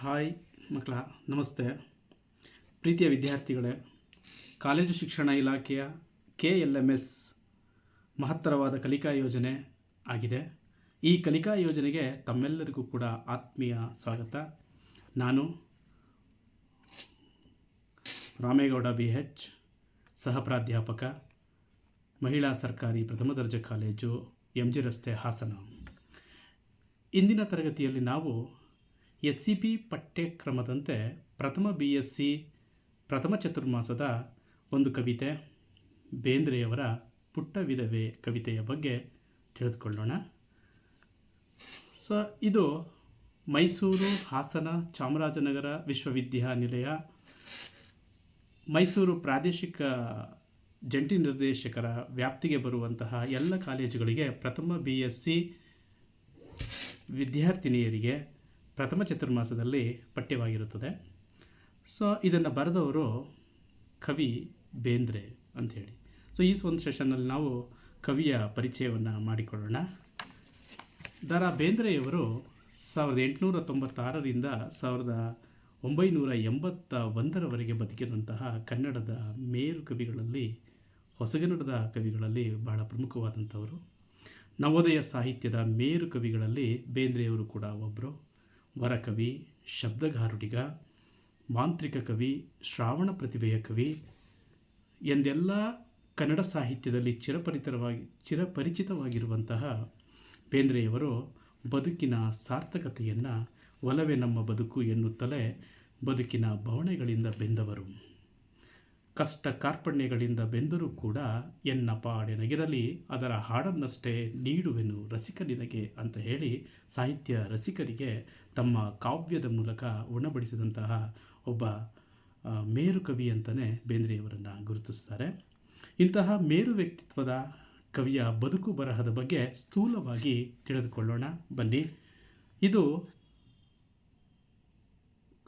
Hi ಮಕ್ಕಳ, ನಮಸ್ತೆ. ಪ್ರೀತಿಯ ವಿದ್ಯಾರ್ಥಿಗಳೇ, ಕಾಲೇಜು ಶಿಕ್ಷಣ ಇಲಾಖೆಯ ಕೆ ಎಲ್ ಎಂ ಎಸ್ ಮಹತ್ತರವಾದ ಕಲಿಕಾ ಯೋಜನೆ ಆಗಿದೆ. ಈ ಕಲಿಕಾ ಯೋಜನೆಗೆ ತಮ್ಮೆಲ್ಲರಿಗೂ ಕೂಡ ಆತ್ಮೀಯ ಸ್ವಾಗತ. ನಾನು ರಾಮೇಗೌಡ ಬಿ ಎಚ್ ಸಹ ಪ್ರಾಧ್ಯಾಪಕ ಮಹಿಳಾ ಸರ್ಕಾರಿ ಪ್ರಥಮ ದರ್ಜೆ ಕಾಲೇಜು, ಎಂ ಜಿ ರಸ್ತೆ ಹಾಸನ. ಇಂದಿನ ತರಗತಿಯಲ್ಲಿ ನಾವು ಎಸ್ ಸಿ ಬಿ ಪಠ್ಯಕ್ರಮದಂತೆ ಪ್ರಥಮ ಬಿ ಎಸ್ ಸಿ ಪ್ರಥಮ ಚತುರ್ಮಾಸದ ಒಂದು ಕವಿತೆ, ಬೇಂದ್ರೆಯವರ ಪುಟ್ಟ ವಿಧವೆ ಕವಿತೆಯ ಬಗ್ಗೆ ತಿಳಿದುಕೊಳ್ಳೋಣ. ಸೊ, ಇದು ಮೈಸೂರು ಹಾಸನ ಚಾಮರಾಜನಗರ ವಿಶ್ವವಿದ್ಯಾನಿಲಯ, ಮೈಸೂರು ಪ್ರಾದೇಶಿಕ ಜಂಟಿ ನಿರ್ದೇಶಕರ ವ್ಯಾಪ್ತಿಗೆ ಬರುವಂತಹ ಎಲ್ಲ ಕಾಲೇಜುಗಳಿಗೆ ಪ್ರಥಮ ಬಿ ಎಸ್ ಸಿ ವಿದ್ಯಾರ್ಥಿನಿಯರಿಗೆ ಪ್ರಥಮ ಚತುರ್ಮಾಸದಲ್ಲಿ ಪಠ್ಯವಾಗಿರುತ್ತದೆ. ಸೊ ಇದನ್ನು ಬರೆದವರು ಕವಿ ಬೇಂದ್ರೆ ಅಂಥೇಳಿ. ಸೊ ಈ ಒಂದು ಸೆಷನ್ನಲ್ಲಿ ನಾವು ಕವಿಯ ಪರಿಚಯವನ್ನು ಮಾಡಿಕೊಳ್ಳೋಣ. ದ ರಾ ಬೇಂದ್ರೆಯವರು ಸಾವಿರದ ಎಂಟುನೂರ ತೊಂಬತ್ತಾರರಿಂದ ಸಾವಿರದ ಒಂಬೈನೂರ ಎಂಬತ್ತ ಒಂದರವರೆಗೆ ಬದುಕಿದಂತಹ ಕನ್ನಡದ ಮೇರು ಕವಿಗಳಲ್ಲಿ, ಹೊಸಗನ್ನಡದ ಕವಿಗಳಲ್ಲಿ ಬಹಳ ಪ್ರಮುಖವಾದಂಥವರು. ನವೋದಯ ಸಾಹಿತ್ಯದ ಮೇರು ಕವಿಗಳಲ್ಲಿ ಬೇಂದ್ರೆಯವರು ಕೂಡ ಒಬ್ಬರು ವರಕವಿ, ಶಬ್ದಗಾರುಡಿಗ, ಮಾಂತ್ರಿಕ ಕವಿ, ಶ್ರಾವಣ ಪ್ರತಿಭೆಯ ಕವಿ ಎಂದೆಲ್ಲ ಕನ್ನಡ ಸಾಹಿತ್ಯದಲ್ಲಿ ಚಿರಪರಿತರವಾಗಿ, ಚಿರಪರಿಚಿತವಾಗಿರುವಂತಹ ಬೇಂದ್ರೆಯವರು ಬದುಕಿನ ಸಾರ್ಥಕತೆಯನ್ನು ಒಲವೇ ನಮ್ಮ ಬದುಕು ಎನ್ನುತ್ತಲೇ ಬದುಕಿನ ಬವಣೆಗಳಿಂದ ಬೆಂದವರು. ಕಷ್ಟ ಕಾರ್ಪಣ್ಯಗಳಿಂದ ಬೆಂದರೂ ಕೂಡ ಎನ್ನ ಪಾಡೆನಗಿರಲಿ, ಅದರ ಹಾಡನ್ನಷ್ಟೇ ನೀಡುವೆನು ರಸಿಕ ನಿನಗೆ ಅಂತ ಹೇಳಿ ಸಾಹಿತ್ಯ ರಸಿಕರಿಗೆ ತಮ್ಮ ಕಾವ್ಯದ ಮೂಲಕ ಉಣಬಡಿಸಿದಂತಹ ಒಬ್ಬ ಮೇರು ಕವಿ ಅಂತಲೇ ಬೇಂದ್ರೆಯವರನ್ನು ಗುರುತಿಸ್ತಾರೆ. ಇಂತಹ ಮೇರು ವ್ಯಕ್ತಿತ್ವದ ಕವಿಯ ಬದುಕು ಬರಹದ ಬಗ್ಗೆ ಸ್ಥೂಲವಾಗಿ ತಿಳಿದುಕೊಳ್ಳೋಣ. ಬನ್ನಿ. ಇದು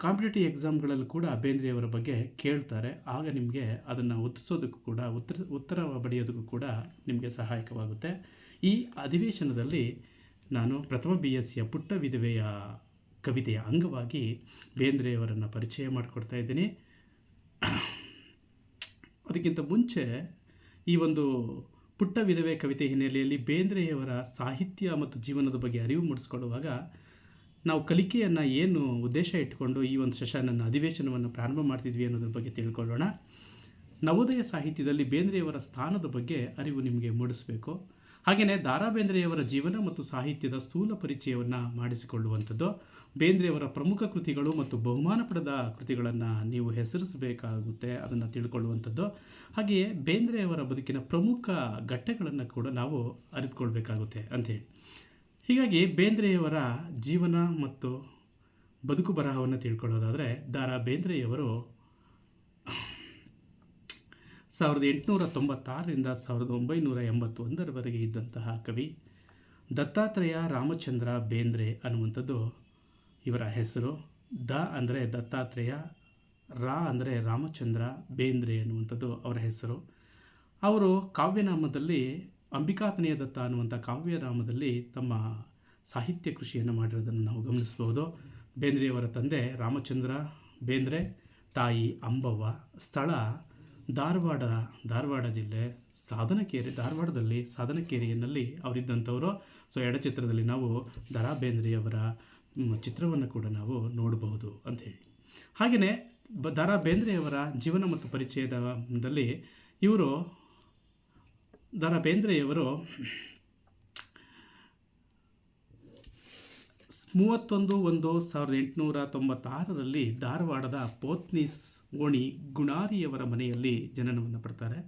ಕಾಂಪಿಟೇಟಿವ್ ಎಕ್ಸಾಮ್ಗಳಲ್ಲೂ ಕೂಡ ಬೇಂದ್ರೆಯವರ ಬಗ್ಗೆ ಕೇಳ್ತಾರೆ. ಆಗ ನಿಮಗೆ ಅದನ್ನು ಉತ್ತರಿಸೋದಕ್ಕೂ ಕೂಡ, ಉತ್ತರ ಉತ್ತರ ಬಡಿಯೋದಕ್ಕೂ ಕೂಡ ನಿಮಗೆ ಸಹಾಯಕವಾಗುತ್ತೆ. ಈ ಅಧಿವೇಶನದಲ್ಲಿ ನಾನು ಪ್ರಥಮ ಬಿ ಎಸ್ ಸಿಯ ಪುಟ್ಟ ವಿಧವೆಯ ಕವಿತೆಯ ಅಂಗವಾಗಿ ಬೇಂದ್ರೆಯವರನ್ನು ಪರಿಚಯ ಮಾಡಿಕೊಡ್ತಾ ಇದ್ದೀನಿ. ಅದಕ್ಕಿಂತ ಮುಂಚೆ ಈ ಒಂದು ಪುಟ್ಟ ವಿಧವೆ ಕವಿತೆ ಹಿನ್ನೆಲೆಯಲ್ಲಿ ಬೇಂದ್ರೆಯವರ ಸಾಹಿತ್ಯ ಮತ್ತು ಜೀವನದ ಬಗ್ಗೆ ಅರಿವು ಮೂಡಿಸ್ಕೊಳ್ಳುವಾಗ ನಾವು ಕಲಿಕೆಯನ್ನು ಏನು ಉದ್ದೇಶ ಇಟ್ಕೊಂಡು ಈ ಒಂದು ಸೆಷನನ್ನು ಅಧಿವೇಶನವನ್ನು ಪ್ರಾರಂಭ ಮಾಡ್ತಿದ್ವಿ ಅನ್ನೋದ್ರ ಬಗ್ಗೆ ತಿಳ್ಕೊಳ್ಳೋಣ. ನವೋದಯ ಸಾಹಿತ್ಯದಲ್ಲಿ ಬೇಂದ್ರೆಯವರ ಸ್ಥಾನದ ಬಗ್ಗೆ ಅರಿವು ನಿಮಗೆ ಮೂಡಿಸಬೇಕು. ಹಾಗೆಯೇ ದಾರಾ ಬೇಂದ್ರೆಯವರ ಜೀವನ ಮತ್ತು ಸಾಹಿತ್ಯದ ಸ್ಥೂಲ ಪರಿಚಯವನ್ನು ಮಾಡಿಸಿಕೊಳ್ಳುವಂಥದ್ದು. ಬೇಂದ್ರೆಯವರ ಪ್ರಮುಖ ಕೃತಿಗಳು ಮತ್ತು ಬಹುಮಾನ ಪಡೆದ ಕೃತಿಗಳನ್ನು ನೀವು ಹೆಸರಿಸಬೇಕಾಗುತ್ತೆ ಅದನ್ನು ತಿಳ್ಕೊಳ್ಳುವಂಥದ್ದು. ಹಾಗೆಯೇ ಬೇಂದ್ರೆಯವರ ಬದುಕಿನ ಪ್ರಮುಖ ಘಟ್ಟಗಳನ್ನು ಕೂಡ ನಾವು ಅರಿತುಕೊಳ್ಬೇಕಾಗುತ್ತೆ ಅಂಥೇಳಿ. ಹೀಗಾಗಿ ಬೇಂದ್ರೆಯವರ ಜೀವನ ಮತ್ತು ಬದುಕು ಬರಹವನ್ನು ತಿಳ್ಕೊಳ್ಳೋದಾದರೆ ದಾರಾ ಬೇಂದ್ರೆಯವರು ಸಾವಿರದ ಎಂಟುನೂರ ತೊಂಬತ್ತಾರರಿಂದ ಸಾವಿರದ ಒಂಬೈನೂರ ಎಂಬತ್ತೊಂದರವರೆಗೆ ಇದ್ದಂತಹ ಕವಿ ದತ್ತಾತ್ರೇಯ ರಾಮಚಂದ್ರ ಬೇಂದ್ರೆ ಅನ್ನುವಂಥದ್ದು ಇವರ ಹೆಸರು. ದ ಅಂದರೆ ದತ್ತಾತ್ರೇಯ, ರಾ ಅಂದರೆ ರಾಮಚಂದ್ರ ಬೇಂದ್ರೆ ಅನ್ನುವಂಥದ್ದು ಅವರ ಹೆಸರು. ಅವರು ಕಾವ್ಯನಾಮದಲ್ಲಿ ಅಂಬಿಕಾತನೆಯ ದತ್ತ ಅನ್ನುವಂಥ ಕಾವ್ಯಧಾಮದಲ್ಲಿ ತಮ್ಮ ಸಾಹಿತ್ಯ ಕೃಷಿಯನ್ನು ಮಾಡಿರೋದನ್ನು ನಾವು ಗಮನಿಸ್ಬೋದು. ಬೇಂದ್ರೆಯವರ ತಂದೆ ರಾಮಚಂದ್ರ, ಬೇಂದ್ರೆ ತಾಯಿ ಅಂಬವ್ವ. ಸ್ಥಳ ಧಾರವಾಡ ಧಾರವಾಡ ಜಿಲ್ಲೆ, ಸಾಧನಕೇರಿ, ಧಾರವಾಡದಲ್ಲಿ ಸಾಧನಕೇರಿಯಲ್ಲಿ ಅವರಿದ್ದಂಥವರು. ಸೊ, ಎಡಚಿತ್ರದಲ್ಲಿ ನಾವು ದರಾ ಬೇಂದ್ರೆಯವರ ಚಿತ್ರವನ್ನು ಕೂಡ ನಾವು ನೋಡಬಹುದು ಅಂಥೇಳಿ. ಹಾಗೆಯೇ ದರಾ ಬೇಂದ್ರೆಯವರ ಜೀವನ ಮತ್ತು ಪರಿಚಯದಲ್ಲಿ ಇವರು ದರಾ ಬೇಂದ್ರೆಯವರು ಮೂವತ್ತೊಂದು ಒಂದು ಸಾವಿರದ ಎಂಟುನೂರ ತೊಂಬತ್ತಾರರಲ್ಲಿ ಧಾರವಾಡದ ಪೋತ್ನಿಸ್ ಓಣಿ ಗುಣಾರಿಯವರ ಮನೆಯಲ್ಲಿ ಜನನವನ್ನು ಪಡ್ತಾರೆ.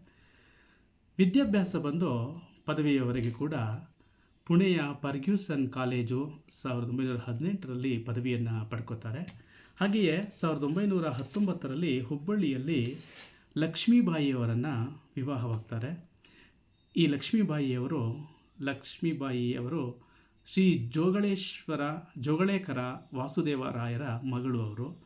ವಿದ್ಯಾಭ್ಯಾಸ ಬಂದು ಪದವಿಯವರೆಗೆ ಕೂಡ ಪುಣೆಯ ಪರ್ಗ್ಯೂಸನ್ ಕಾಲೇಜು ಸಾವಿರದ ಒಂಬೈನೂರ ಹದಿನೆಂಟರಲ್ಲಿ ಪದವಿಯನ್ನು ಪಡ್ಕೋತಾರೆ. ಹಾಗೆಯೇ ಸಾವಿರದ ಒಂಬೈನೂರ ಹತ್ತೊಂಬತ್ತರಲ್ಲಿ ಹುಬ್ಬಳ್ಳಿಯಲ್ಲಿ ಲಕ್ಷ್ಮೀಬಾಯಿಯವರನ್ನು ವಿವಾಹವಾಗ್ತಾರೆ. ಈ ಲಕ್ಷ್ಮೀಬಾಯಿಯವರು ಲಕ್ಷ್ಮೀಬಾಯಿಯವರು ಶ್ರೀ ಜೋಗಳೇಶ್ವರ, ಜೋಗಳೇಕರ ವಾಸುದೇವರಾಯರ ಮಗಳು ಅವರು.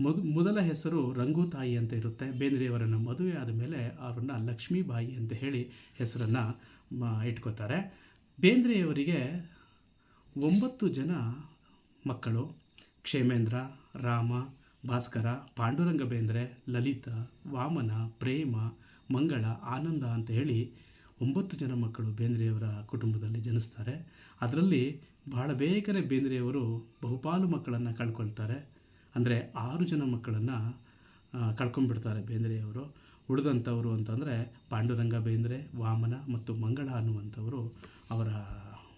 ಮೊದ, ಮೊದಲ ಹೆಸರು ರಂಗುತಾಯಿ ಅಂತ ಇರುತ್ತೆ. ಬೇಂದ್ರೆಯವರನ್ನು ಮದುವೆ ಆದ ಮೇಲೆ ಅವರನ್ನು ಲಕ್ಷ್ಮೀಬಾಯಿ ಅಂತ ಹೇಳಿ ಹೆಸರನ್ನು ಇಟ್ಕೋತಾರೆ. ಬೇಂದ್ರೆಯವರಿಗೆ ಒಂಬತ್ತು ಜನ ಮಕ್ಕಳು. ಕ್ಷೇಮೇಂದ್ರ, ರಾಮ, ಭಾಸ್ಕರ, ಪಾಂಡುರಂಗ ಬೇಂದ್ರೆ, ಲಲಿತ, ವಾಮನ, ಪ್ರೇಮ, ಮಂಗಳ, ಆನಂದ ಅಂತ ಹೇಳಿ ಒಂಬತ್ತು ಜನ ಮಕ್ಕಳು ಬೇಂದ್ರೆಯವರ ಕುಟುಂಬದಲ್ಲಿ ಜನಿಸ್ತಾರೆ. ಅದರಲ್ಲಿ ಬಹಳ ಬೇಗನೆ ಬೇಂದ್ರೆಯವರು ಬಹುಪಾಲು ಮಕ್ಕಳನ್ನು ಕಳ್ಕೊಳ್ತಾರೆ. ಅಂದರೆ ಆರು ಜನ ಮಕ್ಕಳನ್ನು ಕಳ್ಕೊಂಡ್ಬಿಡ್ತಾರೆ ಬೇಂದ್ರೆಯವರು. ಉಳಿದಂಥವರು ಅಂತಂದರೆ ಪಾಂಡುರಂಗ ಬೇಂದ್ರೆ, ವಾಮನ ಮತ್ತು ಮಂಗಳ ಅನ್ನುವಂಥವರು ಅವರ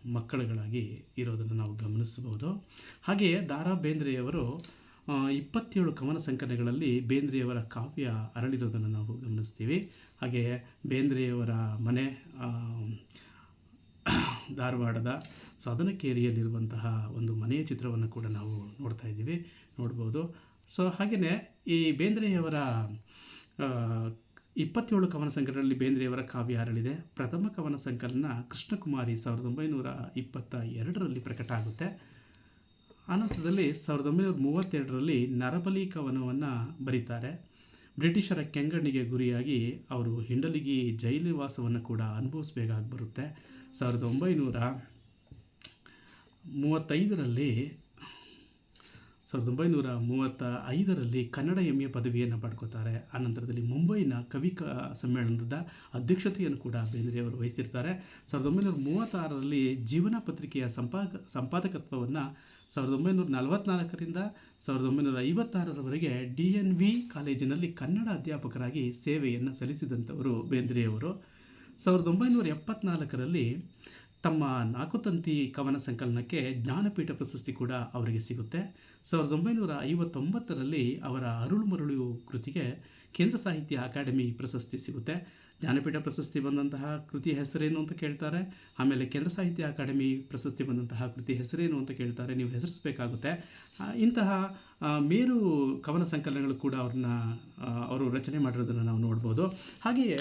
ಮಕ್ಕಳುಗಳಾಗಿ ಇರೋದನ್ನು ನಾವು ಗಮನಿಸಬಹುದು ಹಾಗೆಯೇ ದಾರಾ ಬೇಂದ್ರೆಯವರು ಇಪ್ಪತ್ತೇಳು ಕವನ ಸಂಕಲನಗಳಲ್ಲಿ ಬೇಂದ್ರೆಯವರ ಕಾವ್ಯ ಅರಳಿರೋದನ್ನು ನಾವು ಗಮನಿಸ್ತೀವಿ. ಹಾಗೆ ಬೇಂದ್ರೆಯವರ ಮನೆ ಧಾರವಾಡದ ಸದನಕೇರಿಯಲ್ಲಿರುವಂತಹ ಒಂದು ಮನೆಯ ಚಿತ್ರವನ್ನು ಕೂಡ ನಾವು ನೋಡ್ತಾ ಇದ್ದೀವಿ, ನೋಡ್ಬೋದು. ಸೊ, ಹಾಗೆಯೇ ಈ ಬೇಂದ್ರೆಯವರ ಇಪ್ಪತ್ತೇಳು ಕವನ ಸಂಕಲನದಲ್ಲಿ ಬೇಂದ್ರೆಯವರ ಕಾವ್ಯ ಅರಳಿದೆ. ಪ್ರಥಮ ಕವನ ಸಂಕಲನ ಕೃಷ್ಣಕುಮಾರಿ ಸಾವಿರದ ಒಂಬೈನೂರ ಇಪ್ಪತ್ತ ಎರಡರಲ್ಲಿ ಪ್ರಕಟ ಆಗುತ್ತೆ. ಅನಂತರದಲ್ಲಿ ಸಾವಿರದ ಒಂಬೈನೂರ ಮೂವತ್ತೆರಡರಲ್ಲಿ ನರಬಲಿ ಕವನವನ್ನು ಬರೀತಾರೆ. ಬ್ರಿಟಿಷರ ಕೆಂಗಣ್ಣಿಗೆ ಗುರಿಯಾಗಿ ಅವರು ಹಿಂಡಲಿಗಿ ಜೈಲು ವಾಸವನ್ನು ಕೂಡ ಅನುಭವಿಸಬೇಕಾಗಿ ಬರುತ್ತೆ. ಸಾವಿರದ ಒಂಬೈನೂರ ಮೂವತ್ತೈದರಲ್ಲಿ, ಸಾವಿರದ ಒಂಬೈನೂರ ಮೂವತ್ತ ಐದರಲ್ಲಿ ಕನ್ನಡ ಎಂ ಎ ಪದವಿಯನ್ನು ಪಡ್ಕೋತಾರೆ. ಆನಂತರದಲ್ಲಿ ಮುಂಬೈನ ಕವಿ ಕ ಸಮ್ಮೇಳನದ ಅಧ್ಯಕ್ಷತೆಯನ್ನು ಕೂಡ ಬೇಂದ್ರೆಯವರು ವಹಿಸಿರ್ತಾರೆ. ಸಾವಿರದ ಒಂಬೈನೂರ ಮೂವತ್ತಾರರಲ್ಲಿ ಜೀವನ ಪತ್ರಿಕೆಯ ಸಂಪಾದ ಸಂಪಾದಕತ್ವವನ್ನು ಸಾವಿರದ ಒಂಬೈನೂರ ನಲವತ್ತ್ನಾಲ್ಕರಿಂದ ಸಾವಿರದ ಒಂಬೈನೂರ ಐವತ್ತಾರರವರೆಗೆ ಡಿ ಎನ್ ವಿ ಕಾಲೇಜಿನಲ್ಲಿ ಕನ್ನಡ ಅಧ್ಯಾಪಕರಾಗಿ ಸೇವೆಯನ್ನು ಸಲ್ಲಿಸಿದಂಥವರು ಬೇಂದ್ರೆಯವರು. ಸಾವಿರದ ಒಂಬೈನೂರ ಎಪ್ಪತ್ನಾಲ್ಕರಲ್ಲಿ ತಮ್ಮ ನಾಕುತಂತಿ ಕವನ ಸಂಕಲನಕ್ಕೆ ಜ್ಞಾನಪೀಠ ಪ್ರಶಸ್ತಿ ಕೂಡ ಅವರಿಗೆ ಸಿಗುತ್ತೆ. ಸಾವಿರದ ಒಂಬೈನೂರ ಐವತ್ತೊಂಬತ್ತರಲ್ಲಿ ಅವರ ಅರುಳು ಮರುಳು ಕೃತಿಗೆ ಕೇಂದ್ರ ಸಾಹಿತ್ಯ ಅಕಾಡೆಮಿ ಪ್ರಶಸ್ತಿ ಸಿಗುತ್ತೆ. ಜ್ಞಾನಪೀಠ ಪ್ರಶಸ್ತಿ ಬಂದಂತಹ ಕೃತಿ ಹೆಸರೇನು ಅಂತ ಕೇಳ್ತಾರೆ. ಆಮೇಲೆ ಕೇಂದ್ರ ಸಾಹಿತ್ಯ ಅಕಾಡೆಮಿ ಪ್ರಶಸ್ತಿ ಬಂದಂತಹ ಕೃತಿ ಹೆಸರೇನು ಅಂತ ಕೇಳ್ತಾರೆ. ನೀವು ಹೆಸರಿಸಬೇಕಾಗುತ್ತೆ. ಇಂತಹ ಮೇರು ಕವನ ಸಂಕಲನಗಳು ಕೂಡ ಅವ್ರನ್ನ ಅವರು ರಚನೆ ಮಾಡಿರೋದನ್ನು ನಾವು ನೋಡ್ಬೋದು. ಹಾಗೆಯೇ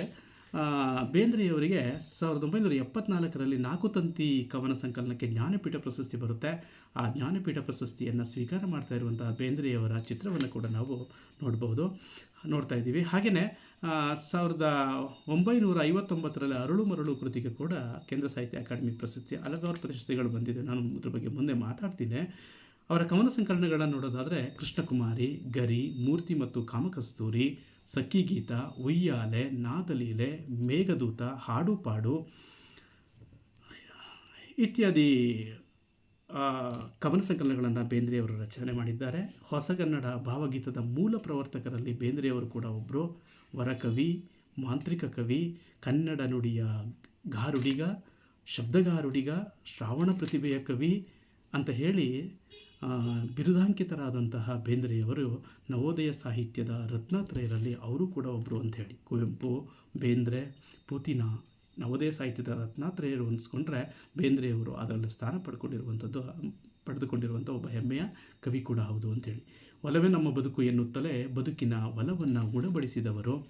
ಬೇಂದ್ರೆಯವರಿಗೆ ಸಾವಿರದ ಒಂಬೈನೂರ ಎಪ್ಪತ್ನಾಲ್ಕರಲ್ಲಿ ನಾಲ್ಕು ತಂತಿ ಕವನ ಸಂಕಲನಕ್ಕೆ ಜ್ಞಾನಪೀಠ ಪ್ರಶಸ್ತಿ ಬರುತ್ತೆ. ಆ ಜ್ಞಾನಪೀಠ ಪ್ರಶಸ್ತಿಯನ್ನು ಸ್ವೀಕಾರ ಮಾಡ್ತಾ ಇರುವಂತಹ ಬೇಂದ್ರೆಯವರ ಚಿತ್ರವನ್ನು ಕೂಡ ನಾವು ನೋಡ್ಬೋದು, ನೋಡ್ತಾ ಇದ್ದೀವಿ. ಹಾಗೆಯೇ ಸಾವಿರದ ಒಂಬೈನೂರ ಐವತ್ತೊಂಬತ್ತರಲ್ಲಿ ಅರಳು ಮರಳು ಕೃತಿಗೆ ಕೂಡ ಕೇಂದ್ರ ಸಾಹಿತ್ಯ ಅಕಾಡೆಮಿ ಪ್ರಶಸ್ತಿ ಹಲವಾರು ಪ್ರಶಸ್ತಿಗಳು ಬಂದಿದೆ. ನಾನು ಅದ್ರ ಬಗ್ಗೆ ಮುಂದೆ ಮಾತಾಡ್ತೀನಿ. ಅವರ ಕವನ ಸಂಕಲನಗಳನ್ನು ನೋಡೋದಾದರೆ ಕೃಷ್ಣಕುಮಾರಿ, ಗರಿ, ಮೂರ್ತಿ ಮತ್ತು ಕಾಮಕಸ್ತೂರಿ ಸಖಿಗೀತ, ಉಯ್ಯಾಲೆ, ನಾದಲೀಲೆ, ಮೇಘದೂತ, ಹಾಡುಪಾಡು ಇತ್ಯಾದಿ ಕವನ ಸಂಕಲನಗಳನ್ನು ಬೇಂದ್ರೆಯವರು ರಚನೆ ಮಾಡಿದ್ದಾರೆ. ಹೊಸಗನ್ನಡ ಭಾವಗೀತದ ಮೂಲ ಪ್ರವರ್ತಕರಲ್ಲಿ ಬೇಂದ್ರೆಯವರು ಕೂಡ ಒಬ್ಬರು ವರಕವಿ, ಮಾಂತ್ರಿಕ ಕವಿ, ಕನ್ನಡ ನುಡಿಯ ಗಾರುಡಿಗ, ಶಬ್ದಗಾರುಡಿಗ, ಶ್ರಾವಣ ಪ್ರತಿಭೆಯ ಕವಿ ಅಂತ ಹೇಳಿ ಬಿರುದಾಂಕಿತರಾದಂತಹ ಬೇಂದ್ರೆಯವರು ನವೋದಯ ಸಾಹಿತ್ಯದ ರತ್ನತ್ರಯರಲ್ಲಿ ಅವರು ಕೂಡ ಒಬ್ಬರು ಅಂಥೇಳಿ ಕುವೆಂಪು ಬೇಂದ್ರೆ, ಪುತಿನ ನವೋದಯ ಸಾಹಿತ್ಯದ ರತ್ನಾತ್ರಯರು ಹೊಂದಿಸ್ಕೊಂಡ್ರೆ ಬೇಂದ್ರೆಯವರು ಅದರಲ್ಲಿ ಸ್ಥಾನ ಪಡ್ಕೊಂಡಿರುವಂಥದ್ದು, ಪಡೆದುಕೊಂಡಿರುವಂಥ ಒಬ್ಬ ಹೆಮ್ಮೆಯ ಕವಿ ಕೂಡ ಹೌದು ಅಂತೇಳಿ ಒಲವೇ ನಮ್ಮ ಬದುಕು ಎನ್ನುತ್ತಲೇ ಬದುಕಿನ ಒಲವನ್ನು ಉಣಬಡಿಸಿದವರು.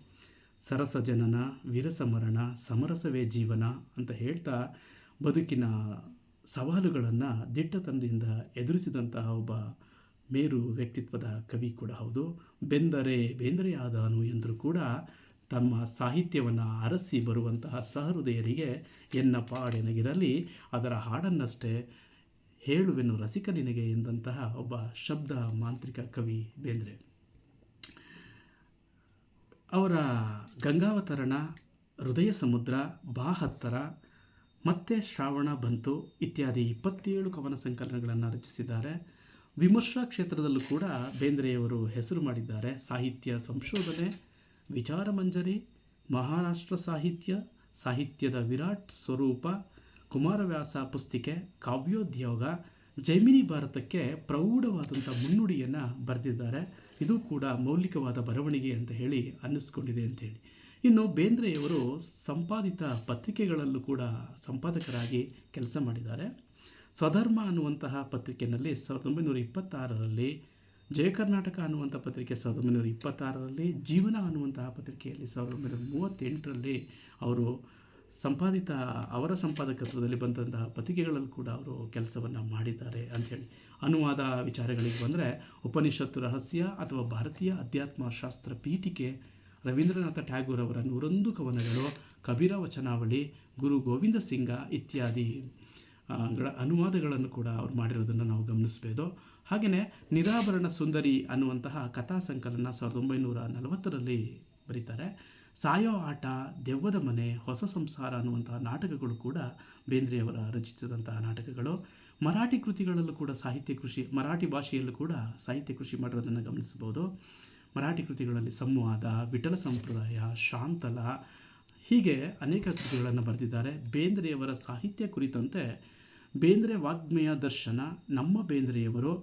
ಸರಸ ಜನನ ವೀರಸಮರಣ, ಸಮರಸವೇ ಜೀವನ ಅಂತ ಹೇಳ್ತಾ ಬದುಕಿನ ಸವಾಲುಗಳನ್ನು ದಿಟ್ಟತನದಿಂದ ಎದುರಿಸಿದಂತಹ ಒಬ್ಬ ಮೇರು ವ್ಯಕ್ತಿತ್ವದ ಕವಿ ಕೂಡ ಹೌದು. ಬೆಂದರೆ ಬೇಂದ್ರೆಯಾದನು ಎಂದರೂ ಕೂಡ ತಮ್ಮ ಸಾಹಿತ್ಯವನ್ನು ಅರಸಿ ಬರುವಂತಹ ಸಹೃದಯರಿಗೆ ಎನ್ನ ಪಾಡೆನಗಿರಲಿ, ಅದರ ಹಾಡನ್ನಷ್ಟೇ ಹೇಳುವೆನು ರಸಿಕ ನಿನಗೆ ಎಂದಂತಹ ಒಬ್ಬ ಶಬ್ದ ಮಾಂತ್ರಿಕ ಕವಿ ಬೇಂದ್ರೆ. ಅವರ ಗಂಗಾವತರಣ, ಹೃದಯ ಸಮುದ್ರ ಬಾ ಹತ್ತರ ಮತ್ತೆ ಶ್ರಾವಣ ಬಂತು ಇತ್ಯಾದಿ ಇಪ್ಪತ್ತೇಳು ಕವನ ಸಂಕಲನಗಳನ್ನು ರಚಿಸಿದ್ದಾರೆ. ವಿಮರ್ಶಾ ಕ್ಷೇತ್ರದಲ್ಲೂ ಕೂಡ ಬೇಂದ್ರೆಯವರು ಹೆಸರು ಮಾಡಿದ್ದಾರೆ. ಸಾಹಿತ್ಯ ಸಂಶೋಧನೆ, ವಿಚಾರ ಮಂಜರಿ, ಮಹಾರಾಷ್ಟ್ರ ಸಾಹಿತ್ಯ, ಸಾಹಿತ್ಯದ ವಿರಾಟ್ ಸ್ವರೂಪ, ಕುಮಾರವ್ಯಾಸ ಪುಸ್ತಿಕೆ, ಕಾವ್ಯೋದ್ಯೋಗ, ಜೈಮಿನಿ ಭಾರತಕ್ಕೆ ಪ್ರೌಢವಾದಂಥ ಮುನ್ನುಡಿಯನ್ನು ಬರೆದಿದ್ದಾರೆ. ಇದು ಕೂಡ ಮೌಲಿಕವಾದ ಬರವಣಿಗೆ ಅಂತ ಹೇಳಿ ಅನ್ನಿಸ್ಕೊಂಡಿದೆ ಅಂತೇಳಿ ಇನ್ನು ಬೇಂದ್ರೆಯವರು ಸಂಪಾದಿತ ಪತ್ರಿಕೆಗಳಲ್ಲೂ ಕೂಡ ಸಂಪಾದಕರಾಗಿ ಕೆಲಸ ಮಾಡಿದ್ದಾರೆ. ಸ್ವಧರ್ಮ ಅನ್ನುವಂತಹ ಪತ್ರಿಕೆಯಲ್ಲಿ ಸಾವಿರದ ಒಂಬೈನೂರ ಇಪ್ಪತ್ತಾರರಲ್ಲಿ, ಜಯ ಕರ್ನಾಟಕ ಅನ್ನುವಂಥ ಪತ್ರಿಕೆ ಸಾವಿರದ ಒಂಬೈನೂರ ಇಪ್ಪತ್ತಾರರಲ್ಲಿ, ಜೀವನ ಅನ್ನುವಂತಹ ಪತ್ರಿಕೆಯಲ್ಲಿ ಸಾವಿರದ ಒಂಬೈನೂರ ಮೂವತ್ತೆಂಟರಲ್ಲಿ ಅವರು ಸಂಪಾದಿತ, ಅವರ ಸಂಪಾದಕತ್ವದಲ್ಲಿ ಬಂದಂತಹ ಪತ್ರಿಕೆಗಳಲ್ಲೂ ಕೂಡ ಅವರು ಕೆಲಸವನ್ನು ಮಾಡಿದ್ದಾರೆ ಅಂಥೇಳಿ. ಅನುವಾದ ವಿಚಾರಗಳಿಗೆ ಬಂದರೆ ಉಪನಿಷತ್ತು ರಹಸ್ಯ ಅಥವಾ ಭಾರತೀಯ ಅಧ್ಯಾತ್ಮ ಶಾಸ್ತ್ರ ಪೀಠಿಕೆ ರವೀಂದ್ರನಾಥ ಟ್ಯಾಗೂರ್ ಅವರ ನೂರೊಂದು ಕವನಗಳು, ಕಬೀರ ವಚನಾವಳಿ, ಗುರು ಗೋವಿಂದ ಸಿಂಗ ಇತ್ಯಾದಿ ಅನುವಾದಗಳನ್ನು ಕೂಡ ಅವ್ರು ಮಾಡಿರೋದನ್ನು ನಾವು ಗಮನಿಸ್ಬೋದು. ಹಾಗೆಯೇ ನಿರಾಭರಣ ಸುಂದರಿ ಅನ್ನುವಂತಹ ಕಥಾ ಸಂಕಲನ ಸಾವಿರದ ಒಂಬೈನೂರ ನಲವತ್ತರಲ್ಲಿ ಬರೀತಾರೆ. ಸಾಯೋ ಆಟ, ದೆವ್ವದ ಮನೆ, ಹೊಸ ಸಂಸಾರ ಅನ್ನುವಂತಹ ನಾಟಕಗಳು ಕೂಡ ಬೇಂದ್ರೆಯವರ ರಚಿಸಿದಂತಹ ನಾಟಕಗಳು. ಮರಾಠಿ ಕೃತಿಗಳಲ್ಲೂ ಕೂಡ ಸಾಹಿತ್ಯ ಕೃಷಿ, ಮರಾಠಿ ಭಾಷೆಯಲ್ಲೂ ಕೂಡ ಸಾಹಿತ್ಯ ಕೃಷಿ ಮಾಡಿರೋದನ್ನು ಗಮನಿಸ್ಬೋದು. ಮರಾಠಿ ಕೃತಿಗಳಲ್ಲಿ ಸಂವಾದ, ವಿಠಲ ಸಂಪ್ರದಾಯ, ಶಾಂತಲ, ಹೀಗೆ ಅನೇಕ ಕೃತಿಗಳನ್ನು ಬರೆದಿದ್ದಾರೆ. ಬೇಂದ್ರೆಯವರ ಸಾಹಿತ್ಯ ಕುರಿತಂತೆ ಬೇಂದ್ರೆ ವಾಗ್ಮಯ ದರ್ಶನ, ನಮ್ಮ ಬೇಂದ್ರೆಯವರು,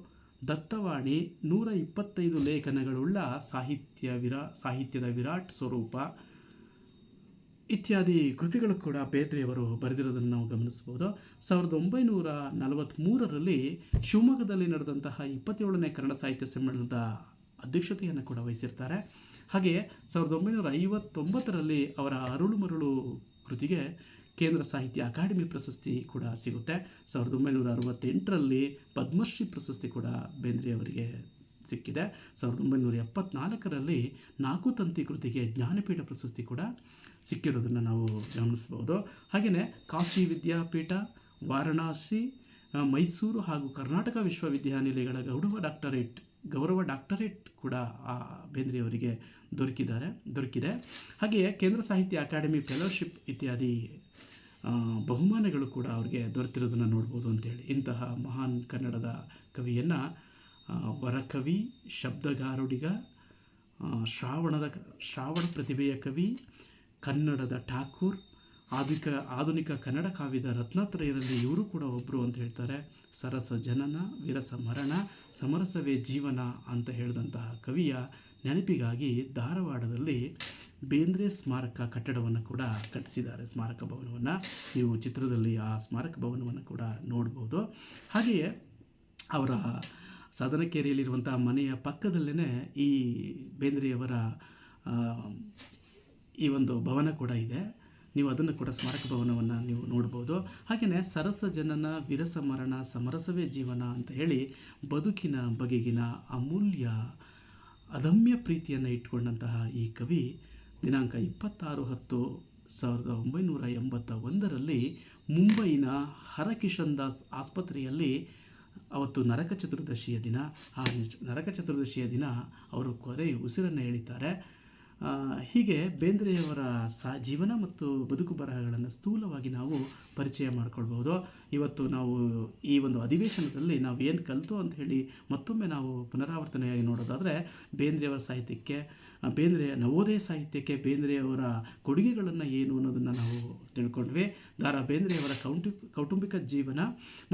ದತ್ತವಾಣಿ, ನೂರ ಇಪ್ಪತ್ತೈದು ಲೇಖನಗಳುಳ್ಳ ಸಾಹಿತ್ಯ ವಿರಾ, ಸಾಹಿತ್ಯದ ವಿರಾಟ್ ಸ್ವರೂಪ, ಇತ್ಯಾದಿ ಕೃತಿಗಳು ಕೂಡ ಬೇಂದ್ರೆಯವರು ಬರೆದಿರೋದನ್ನು ನಾವು ಗಮನಿಸ್ಬೋದು ಸಾವಿರದ ಒಂಬೈನೂರ ನಲವತ್ತ್ಮೂರರಲ್ಲಿ ಶಿವಮೊಗ್ಗದಲ್ಲಿ ನಡೆದಂತಹ ಇಪ್ಪತ್ತೇಳನೇ ಕನ್ನಡ ಸಾಹಿತ್ಯ ಸಮ್ಮೇಳನದ ಅಧ್ಯಕ್ಷತೆಯನ್ನು ಕೂಡ ವಹಿಸಿರ್ತಾರೆ. ಹಾಗೆಯೇ ಸಾವಿರದ ಒಂಬೈನೂರ ಐವತ್ತೊಂಬತ್ತರಲ್ಲಿ ಅವರ ಅರುಳು ಮರುಳು ಕೃತಿಗೆ ಕೇಂದ್ರ ಸಾಹಿತ್ಯ ಅಕಾಡೆಮಿ ಪ್ರಶಸ್ತಿ ಕೂಡ ಸಿಗುತ್ತೆ. ಸಾವಿರದ ಒಂಬೈನೂರ ಅರವತ್ತೆಂಟರಲ್ಲಿ ಪದ್ಮಶ್ರೀ ಪ್ರಶಸ್ತಿ ಕೂಡ ಬೇಂದ್ರೆ ಅವರಿಗೆ ಸಿಕ್ಕಿದೆ. ಸಾವಿರದ ಒಂಬೈನೂರ ಎಪ್ಪತ್ನಾಲ್ಕರಲ್ಲಿ ನಾಲ್ಕು ತಂತಿ ಕೃತಿಗೆ ಜ್ಞಾನಪೀಠ ಪ್ರಶಸ್ತಿ ಕೂಡ ಸಿಕ್ಕಿರೋದನ್ನು ನಾವು ಗಮನಿಸ್ಬೋದು. ಹಾಗೆಯೇ ಕಾಶಿ ವಿದ್ಯಾಪೀಠ, ವಾರಣಾಸಿ, ಮೈಸೂರು ಹಾಗೂ ಕರ್ನಾಟಕ ವಿಶ್ವವಿದ್ಯಾನಿಲಯಗಳ ಗೌರವ ಡಾಕ್ಟರೇಟ್ ಗೌರವ ಡಾಕ್ಟರೇಟ್ ಕೂಡ ಆ ಬೇಂದ್ರೆಯವರಿಗೆ ದೊರಕಿದ್ದಾರೆ, ದೊರಕಿದೆ. ಹಾಗೆಯೇ ಕೇಂದ್ರ ಸಾಹಿತ್ಯ ಅಕಾಡೆಮಿ ಫೆಲೋಶಿಪ್ ಇತ್ಯಾದಿ ಬಹುಮಾನಗಳು ಕೂಡ ಅವ್ರಿಗೆ ದೊರೆತಿರೋದನ್ನು ನೋಡ್ಬೋದು ಅಂತೇಳಿ. ಇಂತಹ ಮಹಾನ್ ಕನ್ನಡದ ಕವಿಯನ್ನು ವರಕವಿ, ಶಬ್ದಗಾರುಡಿಗ ಶ್ರಾವಣದ ಶ್ರಾವಣ ಪ್ರತಿಭೆಯ ಕವಿ, ಕನ್ನಡದ ಠಾಕೂರ್ ಆಧುನಿಕ ಆಧುನಿಕ ಕನ್ನಡ ಕಾವ್ಯದ ರತ್ನತ್ರಯರಲ್ಲಿ ಇವರು ಕೂಡ ಒಬ್ಬರು ಅಂತ ಹೇಳ್ತಾರೆ. ಸರಸ ಜನನ, ವಿರಸ ಮರಣ, ಸಮರಸವೇ ಜೀವನ ಅಂತ ಹೇಳಿದಂತಹ ಕವಿಯ ನೆನಪಿಗಾಗಿ ಧಾರವಾಡದಲ್ಲಿ ಬೇಂದ್ರೆ ಸ್ಮಾರಕ ಕಟ್ಟಡವನ್ನು ಕೂಡ ಕಟ್ಟಿಸಿದ್ದಾರೆ. ಸ್ಮಾರಕ ಭವನವನ್ನು. ನೀವು ಚಿತ್ರದಲ್ಲಿ ಆ ಸ್ಮಾರಕ ಭವನವನ್ನು ಕೂಡ ನೋಡ್ಬೋದು. ಹಾಗೆಯೇ ಅವರ ಸಾಧನಕೇರಿಯಲ್ಲಿರುವಂಥ ಮನೆಯ ಪಕ್ಕದಲ್ಲೇ ಈ ಬೇಂದ್ರೆಯವರ ಈ ಒಂದು ಭವನ ಕೂಡ ಇದೆ. ನೀವು ಅದನ್ನು ಕೂಡ ಸ್ಮಾರಕ ಭವನವನ್ನು ನೀವು ನೋಡ್ಬೋದು. ಹಾಗೆಯೇ ಸರಸ ಜನನ ವಿರಸ ಮರಣ ಸಮರಸವೇ ಜೀವನ ಅಂತ ಹೇಳಿ ಬದುಕಿನ ಬಗೆಗಿನ ಅಮೂಲ್ಯ, ಅದಮ್ಯ ಪ್ರೀತಿಯನ್ನು ಇಟ್ಕೊಂಡಂತಹ ಈ ಕವಿ ದಿನಾಂಕ ಇಪ್ಪತ್ತಾರು ಹತ್ತು ಸಾವಿರದ ಒಂಬೈನೂರ ಎಂಬತ್ತ ಒಂದರಲ್ಲಿ ಮುಂಬೈನ ಹರಕಿಶನ್ ದಾಸ್ ಆಸ್ಪತ್ರೆಯಲ್ಲಿ ಅವತ್ತು ನರಕ ಚತುರ್ದಶಿಯ ದಿನ, ಆ ನರಕ ಚತುರ್ದಶಿಯ ದಿನ ಅವರು ಕೊರೆ ಉಸಿರನ್ನು ಎಳಿತಾರೆ. ಹೀಗೆ ಬೇಂದ್ರೆಯವರ ಸಾ ಜೀವನ ಮತ್ತು ಬದುಕು ಬರಹಗಳನ್ನು ಸ್ಥೂಲವಾಗಿ ನಾವು ಪರಿಚಯ ಮಾಡಿಕೊಳ್ಬೋದು. ಇವತ್ತು ನಾವು ಈ ಒಂದು ಅಧಿವೇಶನದಲ್ಲಿ ನಾವು ಏನು ಕಲಿತು ಅಂತ ಹೇಳಿ ಮತ್ತೊಮ್ಮೆ ನಾವು ಪುನರಾವರ್ತನೆಯಾಗಿ ನೋಡೋದಾದರೆ ಬೇಂದ್ರೆಯವರ ಸಾಹಿತ್ಯಕ್ಕೆ ಬೇಂದ್ರೆಯ ನವೋದಯ ಸಾಹಿತ್ಯಕ್ಕೆ ಬೇಂದ್ರೆಯವರ ಕೊಡುಗೆಗಳನ್ನು ಏನು ಅನ್ನೋದನ್ನು ನಾವು ತಿಳ್ಕೊಂಡ್ವಿ. ದಾರಾ ಬೇಂದ್ರೆಯವರ ಕೌಟು, ಕೌಟುಂಬಿಕ ಜೀವನ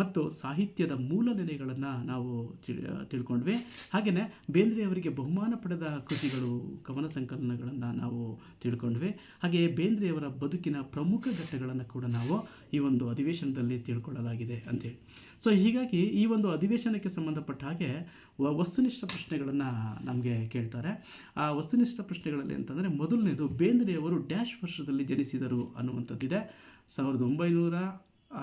ಮತ್ತು ಸಾಹಿತ್ಯದ ಮೂಲ ನೆಲೆಗಳನ್ನು ನಾವು ತಿಳ್ ತಿಳ್ಕೊಂಡ್ವಿ. ಹಾಗೆಯೇ ಬೇಂದ್ರೆಯವರಿಗೆ ಬಹುಮಾನ ಪಡೆದ ಕೃತಿಗಳು ಕವನ ಸಂಕಲನಗಳನ್ನು ನಾವು ತಿಳ್ಕೊಂಡ್ವಿ. ಹಾಗೆಯೇ ಬೇಂದ್ರೆಯವರ ಬದುಕಿನ ಪ್ರಮುಖ ಘಟ್ಟಗಳನ್ನು ಕೂಡ ನಾವು ಈ ಒಂದು ಅಧಿವೇಶನದಲ್ಲಿ ತಿಳ್ಕೊಳ್ಳಲಾಗಿದೆ ಅಂತೇಳಿ. ಸೊ ಹೀಗಾಗಿ ಈ ಒಂದು ಅಧಿವೇಶನಕ್ಕೆ ಸಂಬಂಧಪಟ್ಟ ಹಾಗೆ ವಸ್ತುನಿಷ್ಠ ಪ್ರಶ್ನೆಗಳನ್ನು ನಮಗೆ ಕೇಳ್ತಾರೆ. ಆ ವಸ್ತುನಿಷ್ಠ ಪ್ರಶ್ನೆಗಳಲ್ಲಿ ಅಂತಂದರೆ ಮೊದಲನೇದು ಬೇಂದ್ರೆಯವರು ಡ್ಯಾಶ್ ವರ್ಷದಲ್ಲಿ ಜನಿಸಿದರು ಅನ್ನುವಂಥದ್ದಿದೆ. ಸಾವಿರದ ಒಂಬೈನೂರ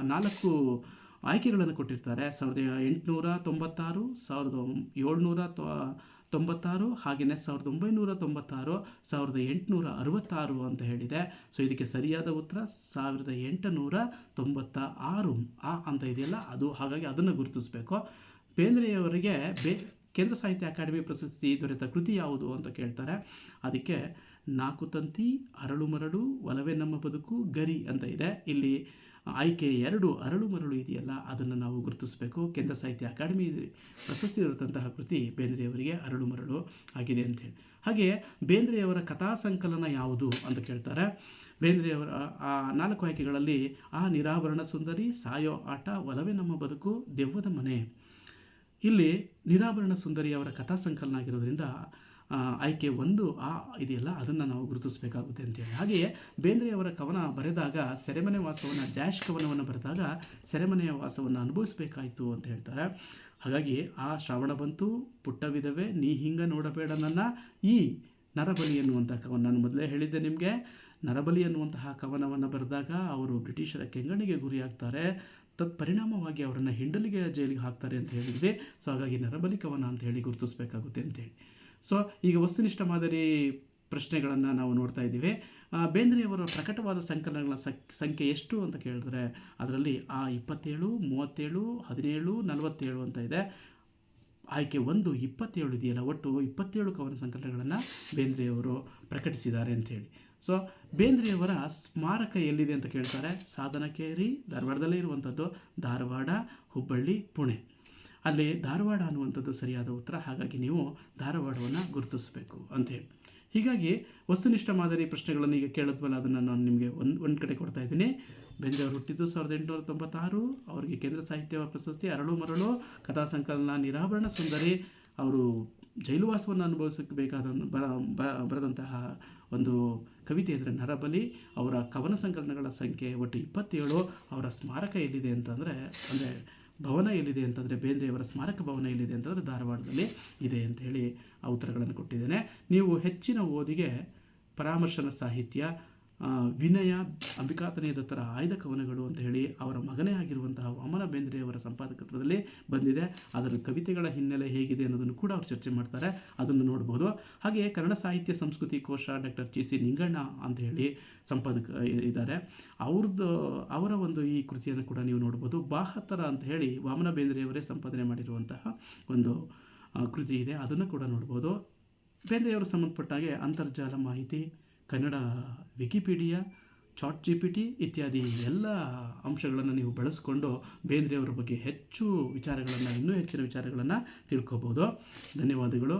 ನಾಲ್ಕು ಆಯ್ಕೆಗಳನ್ನು ಕೊಟ್ಟಿರ್ತಾರೆ. ಸಾವಿರದ ಎಂಟುನೂರ ತೊಂಬತ್ತಾರು, ಸಾವಿರದ ಏಳ್ನೂರ ತೊ- ತೊಂಬತ್ತಾರು ಹಾಗೆಯೇ ಸಾವಿರದ ಒಂಬೈನೂರ ತೊಂಬತ್ತಾರು, ಸಾವಿರದ ಎಂಟುನೂರ ಅರವತ್ತಾರು ಅಂತ ಹೇಳಿದೆ. ಸೊ ಇದಕ್ಕೆ ಸರಿಯಾದ ಉತ್ತರ ಸಾವಿರದ ಎಂಟುನೂರ ತೊಂಬತ್ತ ಆರು ಆ ಅಂತ ಇದೆಯಲ್ಲ, ಅದು ಹಾಗಾಗಿ ಅದನ್ನು ಗುರುತಿಸಬೇಕು. ಬೇಂದ್ರೆಯವರಿಗೆ ಬೇ, ಕೇಂದ್ರ ಸಾಹಿತ್ಯ ಅಕಾಡೆಮಿ ಪ್ರಶಸ್ತಿ ದೊರೆತ ಕೃತಿ ಯಾವುದು ಅಂತ ಕೇಳ್ತಾರೆ. ಅದಕ್ಕೆ ನಾಲ್ಕು ತಂತಿ, ಅರಳು ಮರಳು, ಒಲವೇ ನಮ್ಮ ಬದುಕು, ಗರಿ ಅಂತ ಇದೆ. ಇಲ್ಲಿ ಆಯ್ಕೆ ಎರಡು ಅರಳು ಮರಳು ಇದೆಯಲ್ಲ, ಅದನ್ನು ನಾವು ಗುರುತಿಸಬೇಕು. ಕೇಂದ್ರ ಸಾಹಿತ್ಯ ಅಕಾಡೆಮಿ ಪ್ರಶಸ್ತಿ ಇರತಂತಹ ಕೃತಿ ಬೇಂದ್ರೆಯವರಿಗೆ ಅರಳು ಮರಳು ಆಗಿದೆ ಅಂತೇಳಿ ಹಾಗೆ ಬೇಂದ್ರೆಯವರ ಕಥಾ ಸಂಕಲನ ಯಾವುದು ಅಂತ ಕೇಳ್ತಾರೆ. ಬೇಂದ್ರೆಯವರ, ಆ ನಾಲ್ಕು ಆಯ್ಕೆಗಳಲ್ಲಿ, ಆ ನಿರಾಭರಣ ಸುಂದರಿ, ಸಾಯೋ ಆಟ, ಒಲವೇ ನಮ್ಮ ಬದುಕು, ದೆವ್ವದ ಮನೆ ಇಲ್ಲಿ ನಿರಾಭರಣ ಸುಂದರಿ ಅವರ ಕಥಾ ಸಂಕಲನ ಆಗಿರೋದ್ರಿಂದ ಆಯ್ಕೆ ಒಂದು, ಆ, ಇದೆಯಲ್ಲ, ಅದನ್ನು ನಾವು ಗುರುತಿಸಬೇಕಾಗುತ್ತೆ ಅಂತೇಳಿ. ಹಾಗೆಯೇ ಬೇಂದ್ರೆಯವರ ಕವನ ಬರೆದಾಗ, ಸೆರೆಮನೆ ವಾಸವನ್ನು, ಡ್ಯಾಶ್ ಕವನವನ್ನು ಬರೆದಾಗ ಸೆರೆಮನೆಯ ವಾಸವನ್ನು ಅನುಭವಿಸಬೇಕಾಯಿತು ಅಂತ ಹೇಳ್ತಾರೆ. ಹಾಗಾಗಿ ಆ ಶ್ರಾವಣ ಬಂತು, ಪುಟ್ಟ ವಿಧವೆ, ನೀ ಹಿಂಗ ನೋಡಬೇಡ ನನ್ನ, ಈ ನರಬಲಿ ಎನ್ನುವಂಥ ಕವನ. ನಾನು ಮೊದಲೇ ಹೇಳಿದ್ದೆ ನಿಮಗೆ, ನರಬಲಿ ಎನ್ನುವಂತಹ ಕವನವನ್ನು ಬರೆದಾಗ ಅವರು ಬ್ರಿಟಿಷರ ಕೆಂಗಣಿಗೆ ಗುರಿಯಾಗ್ತಾರೆ. ತತ್ಪರಿಣಾಮವಾಗಿ ಅವರನ್ನು ಹಿಂಡಲಿಗೆ ಜೈಲಿಗೆ ಹಾಕ್ತಾರೆ ಅಂತ ಹೇಳಿದ್ವಿ. ಸೊ, ಹಾಗಾಗಿ ನರಬಲಿ ಕವನ ಅಂತ ಹೇಳಿ ಗುರುತಿಸಬೇಕಾಗುತ್ತೆ ಅಂತೇಳಿ. ಸೊ ಈಗ ವಸ್ತುನಿಷ್ಠ ಮಾದರಿ ಪ್ರಶ್ನೆಗಳನ್ನು ನಾವು ನೋಡ್ತಾ ಇದ್ದೀವಿ. ಬೇಂದ್ರೆಯವರ ಪ್ರಕಟವಾದ ಸಂಕಲನಗಳ ಸಕ್- ಸಂಖ್ಯೆ ಎಷ್ಟು ಅಂತ ಕೇಳಿದ್ರೆ ಅದರಲ್ಲಿ ಆ ಇಪ್ಪತ್ತೇಳು, ಮೂವತ್ತೇಳು, ಹದಿನೇಳು, ನಲವತ್ತೇಳು ಅಂತ ಇದೆ. ಆಯ್ಕೆ ಒಂದು, ಇಪ್ಪತ್ತೇಳು ಇದೆಯಲ್ಲ, ಒಟ್ಟು ಇಪ್ಪತ್ತೇಳು ಕವನ ಸಂಕಲನಗಳನ್ನು ಬೇಂದ್ರೆಯವರು ಪ್ರಕಟಿಸಿದ್ದಾರೆ ಅಂಥೇಳಿ ಸೊ ಬೇಂದ್ರೆಯವರ ಸ್ಮಾರಕ ಎಲ್ಲಿದೆ ಅಂತ ಕೇಳ್ತಾರೆ? ಸಾಧನಕೇರಿ, ಧಾರವಾಡದಲ್ಲೇ ಇರುವಂಥದ್ದು, ಧಾರವಾಡ, ಹುಬ್ಬಳ್ಳಿ, ಪುಣೆ. ಅಲ್ಲಿ ಧಾರವಾಡ ಅನ್ನುವಂಥದ್ದು ಸರಿಯಾದ ಉತ್ತರ. ಹಾಗಾಗಿ ನೀವು ಧಾರವಾಡವನ್ನು ಗುರುತಿಸಬೇಕು ಅಂಥೇಳಿ ಹೀಗಾಗಿ ವಸ್ತುನಿಷ್ಠ ಮಾದರಿ ಪ್ರಶ್ನೆಗಳನ್ನು ಈಗ ಕೇಳಿದ್ವಲ್ಲ, ಅದನ್ನು ನಾನು ನಿಮಗೆ ಒಂದು ಒಂದು ಕಡೆ ಕೊಡ್ತಾ ಇದ್ದೀನಿ. ಅವರು ಹುಟ್ಟಿದ್ದು ಸಾವಿರದ ಎಂಟುನೂರ ತೊಂಬತ್ತಾರು. ಅವರಿಗೆ ಕೇಂದ್ರ ಸಾಹಿತ್ಯ ಪ್ರಶಸ್ತಿ, ಅರಳು ಮರಳು, ಕಥಾ ಸಂಕಲನ, ನಿರಾಭರಣ ಸುಂದರಿ, ಅವರು ಜೈಲುವಾಸವನ್ನು ಅನುಭವಿಸಬೇಕಾದ ಬರೆದಂತಹ ಒಂದು ಕವಿತೆ ಅಂದರೆ ನರಬಲಿ, ಅವರ ಕವನ ಸಂಕಲನಗಳ ಸಂಖ್ಯೆ ಒಟ್ಟು ಇಪ್ಪತ್ತೇಳು, ಅವರ ಸ್ಮಾರಕ ಎಲ್ಲಿದೆ ಅಂತಂದರೆ, ಅಂದರೆ ಭವನ ಎಲ್ಲಿದೆ ಅಂತಂದರೆ ಬೇಂದ್ರೆಯವರ ಸ್ಮಾರಕ ಭವನ ಎಲ್ಲಿದೆ ಅಂತಂದರೆ ಧಾರವಾಡದಲ್ಲಿ ಇದೆ ಅಂತ ಹೇಳಿ ಆ ಉತ್ತರಗಳನ್ನು ಕೊಟ್ಟಿದ್ದೇನೆ. ನೀವು ಹೆಚ್ಚಿನ ಓದಿಗೆ ಪರಾಮರ್ಶನ ಸಾಹಿತ್ಯ ವಿನಯ, ಅಂಬಿಕಾತನೇ ದತ್ತರ ಆಯ್ದ ಕವನಗಳು ಅಂತ ಹೇಳಿ ಅವರ ಮಗನೇ ಆಗಿರುವಂತಹ ವಾಮನ ಬೇಂದ್ರೆಯವರ ಸಂಪಾದಕತ್ವದಲ್ಲಿ ಬಂದಿದೆ. ಅದರ ಕವಿತೆಗಳ ಹಿನ್ನೆಲೆ ಹೇಗಿದೆ ಅನ್ನೋದನ್ನು ಕೂಡ ಅವರು ಚರ್ಚೆ ಮಾಡ್ತಾರೆ. ಅದನ್ನು ನೋಡ್ಬೋದು. ಹಾಗೆ ಕನ್ನಡ ಸಾಹಿತ್ಯ ಸಂಸ್ಕೃತಿ ಕೋಶ ಡಾಕ್ಟರ್ ಜಿ ಸಿ ನಿಂಗಣ್ಣ ಅಂತ ಹೇಳಿ ಸಂಪಾದಕ ಇದ್ದಾರೆ. ಅವ್ರದ್ದು, ಅವರ ಒಂದು ಈ ಕೃತಿಯನ್ನು ಕೂಡ ನೀವು ನೋಡ್ಬೋದು. ಬಾಹತರ ಅಂತ ಹೇಳಿ ವಾಮನ ಬೇಂದ್ರೆಯವರೇ ಸಂಪಾದನೆ ಮಾಡಿರುವಂತಹ ಒಂದು ಕೃತಿ ಇದೆ. ಅದನ್ನು ಕೂಡ ನೋಡ್ಬೋದು. ಬೇಂದ್ರೆಯವರು ಸಂಬಂಧಪಟ್ಟ ಹಾಗೆ ಅಂತರ್ಜಾಲ ಮಾಹಿತಿ Kannada Wikipedia, chat G P T ಇತ್ಯಾದಿ ಎಲ್ಲ ಅಂಶಗಳನ್ನು ನೀವು ಬಳಸಿಕೊಂಡು ಬೇಂದ್ರೆಯವರ ಬಗ್ಗೆ ಹೆಚ್ಚು ವಿಚಾರಗಳನ್ನು, ಇನ್ನೂ ಹೆಚ್ಚಿನ ವಿಚಾರಗಳನ್ನು ತಿಳ್ಕೊಬೋದು. ಧನ್ಯವಾದಗಳು.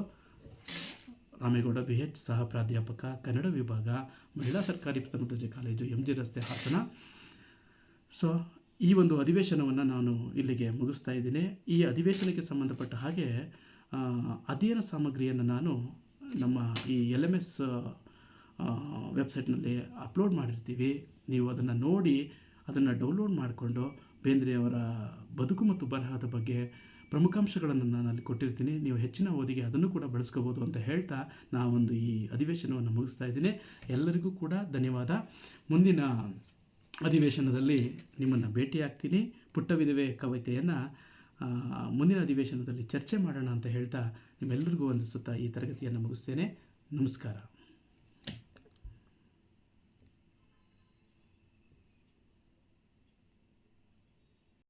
ರಾಮೇಗೌಡ ಬಿ ಎಚ್ ಸಹ ಪ್ರಾಧ್ಯಾಪಕ, ಕನ್ನಡ ವಿಭಾಗ, ಮಹಿಳಾ ಸರ್ಕಾರಿ ಪ್ರಥಮ ದರ್ಜೆ ಕಾಲೇಜು ಎಂ ಜಿ ರಸ್ತೆ ಹಾಸನ. ಸೊ ಈ ಒಂದು ಅಧಿವೇಶನವನ್ನು ನಾನು ಇಲ್ಲಿಗೆ ಮುಗಿಸ್ತಾ ಇದ್ದೀನಿ. ಈ ಅಧಿವೇಶನಕ್ಕೆ ಸಂಬಂಧಪಟ್ಟ ಹಾಗೆ ಅಧ್ಯಯನ ಸಾಮಗ್ರಿಯನ್ನು ನಾನು ನಮ್ಮ ಈ ಎಲ್ ಎಂ ಎಸ್ ವೆಬ್ಸೈಟ್ನಲ್ಲಿ ಅಪ್ಲೋಡ್ ಮಾಡಿರ್ತೀವಿ. ನೀವು ಅದನ್ನು ನೋಡಿ, ಅದನ್ನು ಡೌನ್ಲೋಡ್ ಮಾಡಿಕೊಂಡು ಬೇಂದ್ರೆಯವರ ಬದುಕು ಮತ್ತು ಬರಹದ ಬಗ್ಗೆ ಪ್ರಮುಖಾಂಶಗಳನ್ನು ನಾನು ಅಲ್ಲಿ ಕೊಟ್ಟಿರ್ತೀನಿ. ನೀವು ಹೆಚ್ಚಿನ ಓದಿಗೆ ಅದನ್ನು ಕೂಡ ಬಳಸ್ಕೋಬೋದು ಅಂತ ಹೇಳ್ತಾ ನಾವೊಂದು ಈ ಅಧಿವೇಶನವನ್ನು ಮುಗಿಸ್ತಾ ಇದ್ದೀನಿ. ಎಲ್ಲರಿಗೂ ಕೂಡ ಧನ್ಯವಾದ. ಮುಂದಿನ ಅಧಿವೇಶನದಲ್ಲಿ ನಿಮ್ಮನ್ನು ಭೇಟಿಯಾಗ್ತೀನಿ. ಪುಟ್ಟ ವಿಧವೆ ಕವಿತೆಯನ್ನು ಮುಂದಿನ ಅಧಿವೇಶನದಲ್ಲಿ ಚರ್ಚೆ ಮಾಡೋಣ ಅಂತ ಹೇಳ್ತಾ ನಿಮ್ಮೆಲ್ಲರಿಗೂ ಒಂದು ಸುತ್ತ ಈ ತರಗತಿಯನ್ನು ಮುಗಿಸ್ತೇನೆ. ನಮಸ್ಕಾರ.